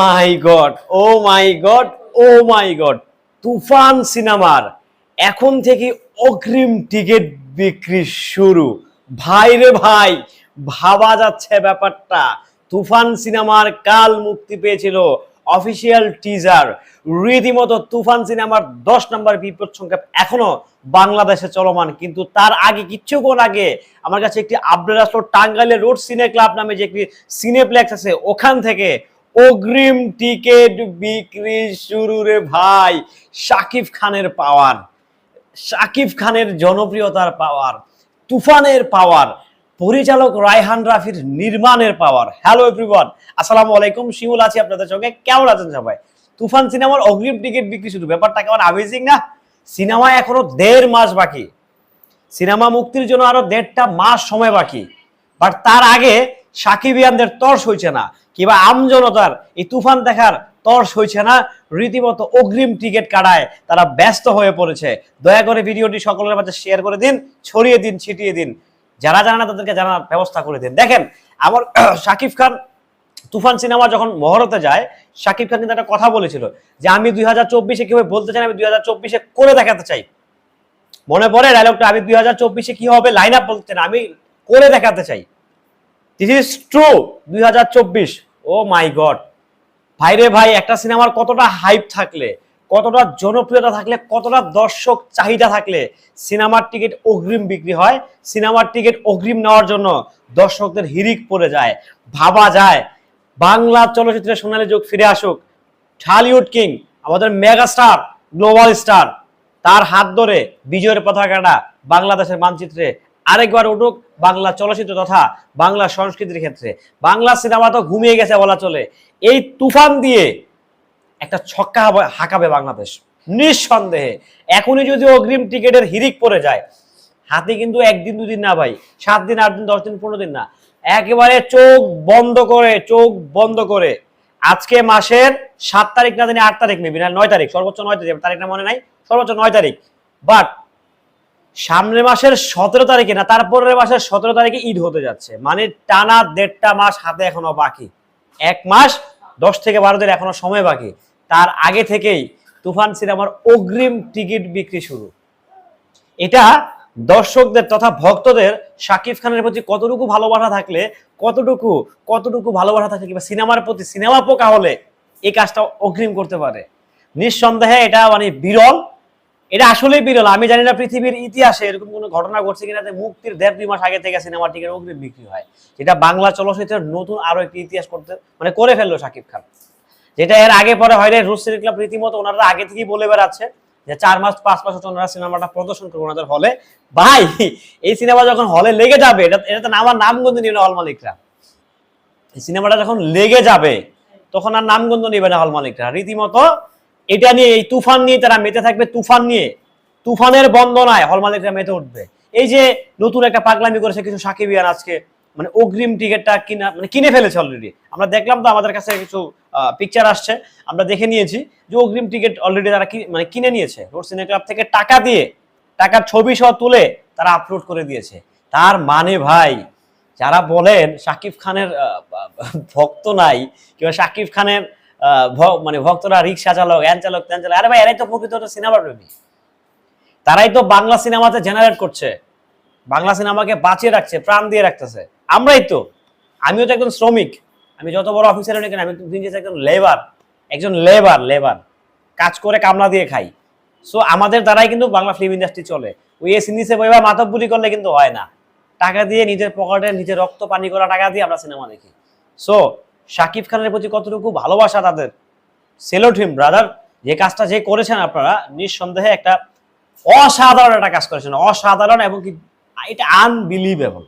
My God oh my God oh my God Toofan সিনেমার। এখন থেকে অগ্রিম টিকিট বিক্রি শুরু। ভাই রে ভাই, ভাবা যাচ্ছে ব্যাপারটা। তুফান সিনেমার কাল মুক্তি পেয়েছিল অফিসিয়াল টিজার। রীতিমতো তুফান সিনেমার দশ নম্বর বিপদ সংখ্যা এখনও বাংলাদেশে চলমান। কিন্তু তার আগে কিচ্ছুক্ষণ আগে আমার কাছে একটি আপডেট আসলো টাঙ্গাইলের রোড সিনে ক্লাব নামে যে একটি সিনেপ্লেক্স আছে, ওখান থেকে অগ্রিম টিকিট বিক্রি শুরু রে ভাই। শাকিব খানের পাওয়ার। শাকিব খানের জনপ্রিয়তার পাওয়ার, তুফানের পাওয়ার, পরিচালক রায়হান রাফির নির্মাণের পাওয়ার। হ্যালো এভরিওয়ান আসসালামু আলাইকুম, শিমুল আছি আপনাদের সঙ্গে। কেমন আছেন সবাই? তুফান সিনেমার অগ্রিম টিকিট বিক্রি শুরু। ব্যাপারটা কেমন? আমেজিং না? সিনেমা এখনও দেড় মাস বাকি। সিনেমা মুক্তির জন্য আরও দেড়টা মাস সময় বাকি। বাট তার আগে সাকিবিয়ানদের তর্স হয়েছে না। কিংবা আমজনতার এই তুফান দেখার তর্স হয়েছে না? রীতিমতো অগ্রিম টিকিট কাটায় তারা ব্যস্ত হয়ে পড়েছে। দয়া করে ভিডিওটি সকলের মাঝে শেয়ার করে দিন, ছড়িয়ে দিন, ছিটিয়ে দিন। যারা জানে না তাদেরকে জানার ব্যবস্থা করে দিন। দেখেন, আমার শাকিব খান তুফান সিনেমা যখন মহরতে যায়, শাকিব খান কিন্তু একটা কথা বলেছিল যে, আমি দুই হাজার চব্বিশে কীভাবে বলতে চাই, আমি দুই হাজার চব্বিশে করে দেখাতে চাই। মনে পড়ে ডায়লগটা আমি দুই হাজার চব্বিশে কি হবে লাইন আপ বলতে চাই আমি করে দেখাতে চাই। দিস ইজ ট্রু দুই হাজার চব্বিশ। Oh my God. ভাইরে ভাই, একটা সিনেমার কতটা হাইপ থাকলে, কতটা জনপ্রিয়তা থাকলে, কতটা দর্শক চাহিদা থাকলে সিনেমার টিকিট অগ্রিম বিক্রি হয়, সিনেমার টিকিট অগ্রিম নেওয়ার জন্য দর্শকদের হিরিক পড়ে যায়, ভাবা যায়। বাংলা চলচ্চিত্রের সোনালী যুগ ফিরে আসুক, ঢালিউড কিং, আমাদের মেগা স্টার গ্লোবাল স্টার, তার হাত ধরে বিজয়ের পতাকাটা বাংলাদেশের মানচিত্রে আরেকবার উঠুক বাংলা চলচ্চিত্র তথা বাংলা সংস্কৃতির ক্ষেত্রে। বাংলা সিনেমা তো ঘুমিয়ে গেছে বলা চলে। এই তুফান দিয়ে একটা ছক্কা হাঁকাবে বাংলাদেশ। নিঃসন্দেহে। এখনই যদি অগ্রিম টিকিটের হিরিক পড়ে যায়, হাতে কিন্তু একদিন, দুদিন না ভাই। সাত দিন, আট দিন, দশ দিন, পনেরো দিন না। একেবারে চোখ বন্ধ করে, চোখ বন্ধ করে। আজকে মাসের সাত তারিখ না জানি আট তারিখ নেবি না, নয় তারিখ। সর্বোচ্চ নয় তারিখ, তারিখটা মনে নাই? সর্বোচ্চ নয় তারিখ। বাট সামনের মাসের সতেরো তারিখে না, তারপরের মাসের সতেরো তারিখে ঈদ হতে যাচ্ছে। মানে টানা দেড়টা মাস হাতে এখনও বাকি। এক মাস, দশ থেকে বারো দিন এখনও সময় বাকি। তার আগে থেকেই তুফান সিনেমার অগ্রিম টিকিট বিক্রি শুরু। এটা দর্শকদের তথা ভক্তদের শাকিব খানের প্রতি কতটুকু ভালোবাসা থাকলে, কতটুকু কতটুকু ভালোবাসা থাকলে কিংবা সিনেমার প্রতি সিনেমা পোকা হলে এই কাজটা অগ্রিম করতে পারে। নিঃসন্দেহে এটা মানে বিরল এটা আসলেই বিরল। আমি জানি না পৃথিবীর ইতিহাসে এরকম কোনো ঘটনা ঘটছে কিনা মুক্তির দেড় দুই মাস আগে থেকে সিনেমা টিকিট অগ্রিম বিক্রি হয়। যেটা বাংলা চলচ্চিত্রের নতুন আরও একটি ইতিহাস করতে মানে করে ফেলল শাকিব খান। যেটা এর আগে পরে হয় রে রুশ রীতিমতো ওনারা আগে থেকেই বলে বেড়াচ্ছে যে চার মাস, পাঁচ মাস হচ্ছে ওনারা সিনেমাটা প্রদর্শন করব ওনাদের হলে। ভাই, এই সিনেমা যখন হলে লেগে যাবে, এটা এটা তো আমার নামগন্ধ নিবে না হল মালিকরা। এই সিনেমাটা যখন লেগে যাবে, তখন আর নামগন্ধ নিবে না হল মালিকরা। রীতিমতো এটা নিয়ে, এই তুফান নিয়ে তারা মেতে থাকবে, তুফান নিয়ে। তুফানের বন্দনায় হল মালিকরা মেতে উঠবে। এই যে নতুন একটা পাগলামি করেছে কিছু সাকিবিয়ান আজকে মানে অগ্রিম টিকিটটা কিনা মানে কিনে ফেলেছে অলরেডি আমরা দেখলাম তো আমাদের কাছে কিছু পিকচার আসছে। আমরা দেখে নিয়েছি যে অগ্রিম টিকিট অলরেডি তারা মানে কিনে নিয়েছে। রোড সিনে ক্লাব থেকে টাকা দিয়ে, টাকার ছবি সহ তুলে তারা আপলোড করে দিয়েছে। তার মানে ভাই, যারা বলেন শাকিব খানের ভক্ত নাই, কিংবা সাকিব খানের মানে ভক্তরা, রিক্সা চালক এন চালক তেন চালক, আরে ভাই, এরাই তো প্রকৃত সিনেমা প্রেমী। তারাই তো বাংলা সিনেমাতে জেনারেট করছে। বাংলা সিনেমাকে বাঁচিয়ে রাখছে, প্রাণ দিয়ে রাখতেছে। আমরাই তো। আমিও তো একজন শ্রমিক। আমি যত বড় অফিসার হই কেন, আমি দিন একজন লেবার একজন লেবার লেবার কাজ করে কামলা দিয়ে খাই। সো আমাদের দ্বারাই কিন্তু বাংলা ফিল্ম ইন্ডাস্ট্রি চলে। ওই এ সিনিসে বইবা মাতব্বরি করলে কিন্তু হয় না। টাকা দিয়ে নিজের পকেটে নিজের রক্ত পানি করা টাকা দিয়ে আমরা সিনেমা দেখি। সো শাকিব খানের প্রতি কতটুকু ভালোবাসা তাদের? সেলোট হিম ব্রাদার যে কাজটা যে করেছেন আপনারা, নিঃসন্দেহে একটা অসাধারণ একটা কাজ করেছেন। অসাধারণ এবং কি এটা আনবিলিভেবল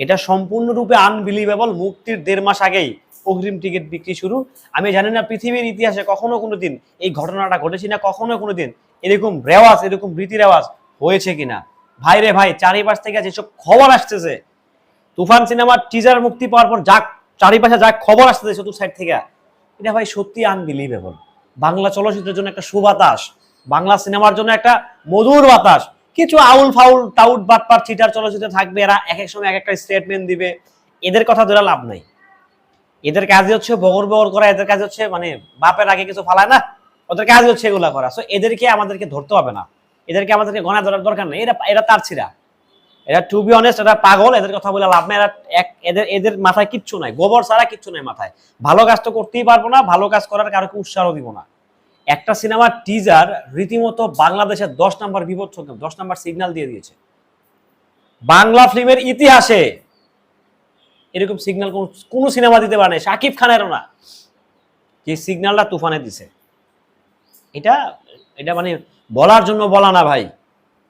এটা সম্পূর্ণরূপে আনবিলিভেবল মুক্তির দেড় মাস আগেই অগ্রিম টিকিট বিক্রি শুরু। আমি জানি না পৃথিবীর ইতিহাসে কখনো কোনো দিন এই ঘটনাটা ঘটেছি না, কখনো কোনো দিন এরকম রেওয়াজ, এরকম রীতি রেওয়াজ হয়েছে কিনা। ভাই রে ভাই, চারিপাশ থেকে যেসব খবর আসতেছে, তুফান সিনেমার টিজার মুক্তি পাওয়ার পর যা চারিপাশে যা খবর আসতেছে চতুর্থ সাইড থেকে, এটা ভাই সত্যি আনবিলিভেবল বাংলা চলচ্চিত্রের জন্য একটা সুবাতাস, বাংলা সিনেমার জন্য একটা মধুর বাতাস। কিছু আউল ফাউল, টাউট বাটপার চিটার চলচ্চিত্র থাকবে, এরা এক এক সময় এক একটা স্টেটমেন্ট দিবে। এদের কথা ধরে লাভ নাই। এদের কাজই হচ্ছে বগর বগর করা, এদের কাজ হচ্ছে মানে বাপের আগে কিছু ফালায় না, ওদের কাজ হচ্ছে এগুলা করা। সো এদেরকে আমাদেরকে ধরতে হবে না। এদেরকে আমাদেরকে গণা ধরার দরকার নেই। এরা এরা তার ছিরা এরা টু বি অনেস্ট এরা পাগল, এদের কথা বলে লাভ নেই। এরা এক এদের এদের মাথায় কিচ্ছু নাই। গোবর ছাড়া কিচ্ছু নাই মাথায়। ভালো কাজ তো করতেই পারব না, ভালো কাজ করার কারোকে উৎসাহ দিব না। একটা সিনেমার টিজার রীতিমতো বাংলাদেশের দশ নাম্বার বিপদ দশ নাম্বার সিগন্যাল দিয়ে দিয়েছে। বাংলা ফিল্মের ইতিহাসে এরকম সিগন্যাল কোন সিনেমা দিতে পারে শাকিব খানেরও না। যে সিগন্যালটা তুফানে দিছে। এটা এটা মানে বলার জন্য বলা না ভাই।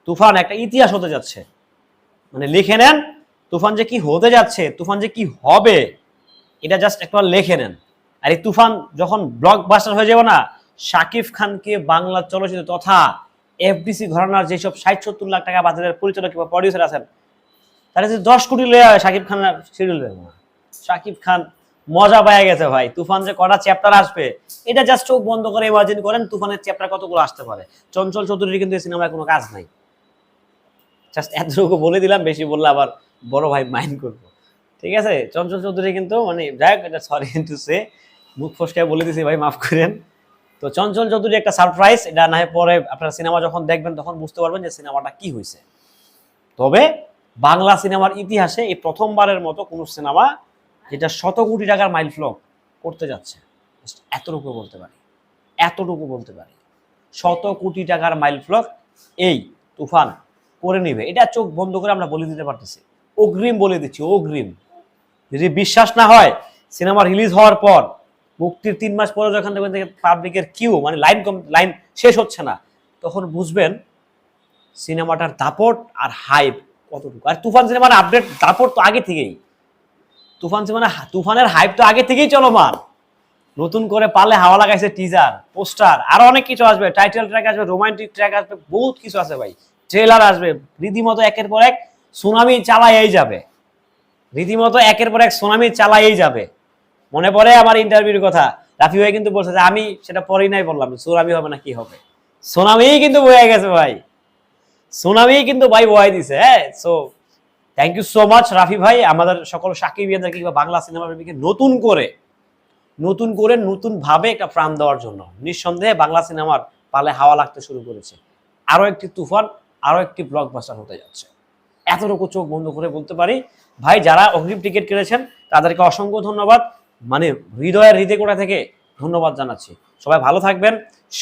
তুফান একটা ইতিহাস হতে যাচ্ছে। মানে লিখে নেন, তুফান যে কি হতে যাচ্ছে, তুফান যে কি হবে, এটা জাস্ট একবার লিখে নেন। আর এই তুফান যখন ব্লকবাস্টার হয়ে যাবে না শাকিব খানকে বাংলা চলচ্চিত্র তথা এফডিসি ঘরানার যেসব ষাট সত্তর লাখ টাকা বাজারের পরিচালক কিংবা প্রডিউসার আছেন তাহলে যে দশ কোটি লয়ে হয় শাকিব খান শিডিউল না। শাকিব খান মজা পাওয়া গেছে ভাই। তুফান যে কটা চ্যাপ্টার আসবে, এটা জাস্ট চোখ বন্ধ করে ইমাজিন করেন, তুফানের চ্যাপ্টার কতগুলো আসতে পারে। চঞ্চল চৌধুরীর কিন্তু এই সিনেমায় কোনো কাজ নাই। জাস্ট এতটুকু বলে দিলাম, বেশি বললে আবার বড় ভাই মাইন্ড করব। ঠিক আছে? চঞ্চল চৌধুরী কিন্তু মানে যাই হোক, এটা সরি কিন্তু সে মুখ ফসকায় বলে দিছি, ভাই মাফ করেন। তো চঞ্চল চৌধুরী একটা সারপ্রাইজ এটা না পরে আপনার সিনেমা যখন দেখবেন তখন বুঝতে পারবেন যে সিনেমাটা কি হয়েছে। তবে বাংলা সিনেমার ইতিহাসে এই প্রথমবারের মতো কোনো সিনেমা যেটা শত কোটি টাকার মাইল ফ্লক করতে যাচ্ছে। এতটুকু বলতে পারি। এতটুকু বলতে পারি। শত কোটি টাকার মাইল ফ্লক এই তুফান। করে নিবে। এটা চোখ বন্ধ করে আমরা বলে দিতে পারতেছি। অগ্রিম বলে দিচ্ছি, অগ্রিম। যদি বিশ্বাস না হয় সিনেমা রিলিজ হওয়ার পর, মুক্তির তিন মাস পরে যখন দেখবেন পাবলিকের কিউ মানে লাইন কম লাইন শেষ হচ্ছে না, তখন বুঝবেন সিনেমাটার দাপট আর হাইপ কতটুকু। আর তুফান সিনেমার আপডেট দাপট তো আগে থেকেই। তুফান সিনেমা তুফানের হাইপ তো আগে থেকেই চলমান। নতুন করে পালে হাওয়া লাগাইছে টিজার পোস্টার আরও অনেক কিছু আসবে। টাইটেল ট্র্যাক আসবে রোমান্টিক ট্র্যাক আসবে, বহুত কিছু আছে ভাই। ট্রেলার আসবে। রীতিমতো একের পর এক সুনামি চালাইয়াই যাবে। রীতিমতো একের পর এক সুনামি চালাইয়াই যাবে। মনে পড়ে আমার ইন্টারভিউর কথা? রাফি ভাই কিন্তু বলছে যে, আমি সেটা পরেই নাই বললাম, সুনামি হবে না কি হবে? সুনামি কিন্তু বয়ে গেছে ভাই। সুনামি কিন্তু ভাই বয়ে দিছে হ্যাঁ? So thank you so much Rafi ভাই। আমাদের সকল সাকিবিয়ানদের কিংবা বাংলা সিনেমা প্রেমীকে নতুন করে নতুন করে নতুন ভাবে একটা প্রাণ দেওয়ার জন্য নিঃসন্দেহে বাংলা সিনেমার পালে হাওয়া লাগতে শুরু করেছে। আরও একটি তুফান আরও একটি ব্লকবাস্টার হতে যাচ্ছে। এতটুকু চোখ বন্ধ করে বলতে পারি, ভাই, যারা অগ্রিম টিকিট কেটেছেন, তাদেরকে অসংখ্য ধন্যবাদ। মানে হৃদয়ের হৃদয় কোটা থেকে ধন্যবাদ জানাচ্ছি। সবাই ভালো থাকবেন,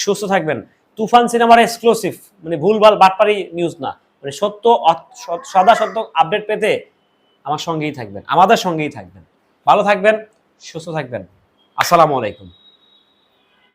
সুস্থ থাকবেন। তুফান সিনেমার এক্সক্লুসিভ মানে ভুলভাল বাটপারি নিউজ না। মানে সত্য সদা সত্য আপডেট পেতে আমার সঙ্গেই থাকবেন, আমাদের সঙ্গেই থাকবেন। ভালো থাকবেন, সুস্থ থাকবেন। আসসালামু আলাইকুম।